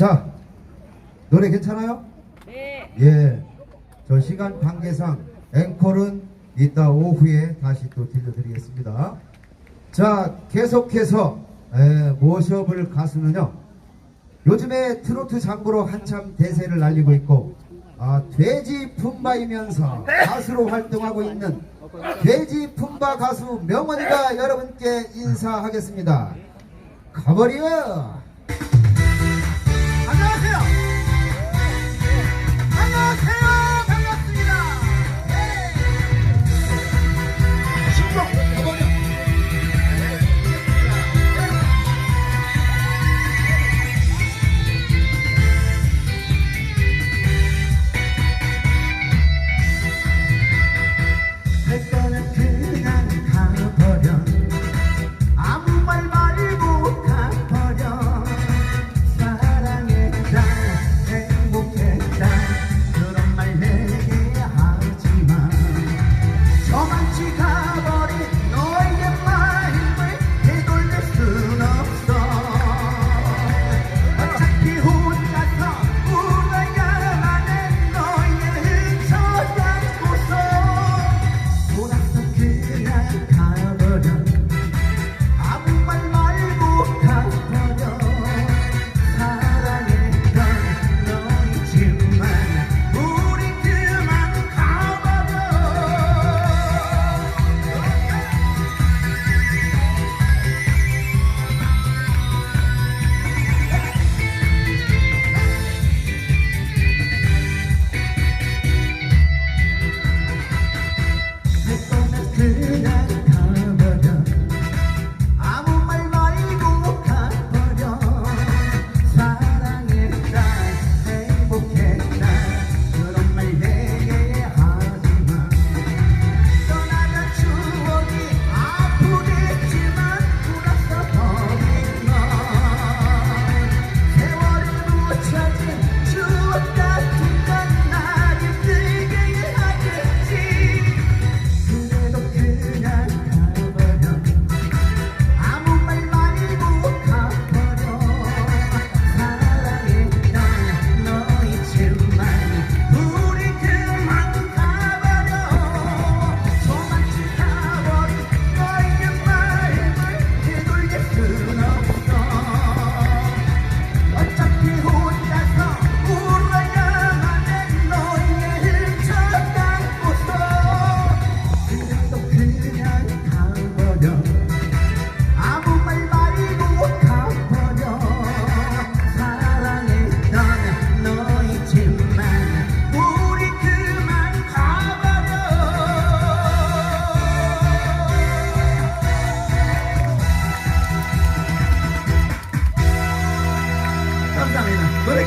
자, 노래 괜찮아요? 네. 예. 저 시간 관계상 앵콜은 이따 오후에 다시 또 들려드리겠습니다. 자, 계속해서 에, 모셔볼 가수는요. 요즘에 트로트 장구로 한참 대세를 날리고 있고 아, 돼지 품바이면서 가수로 활동하고 있는 돼지 품바 가수 명원이가 여러분께 인사하겠습니다. 가버려!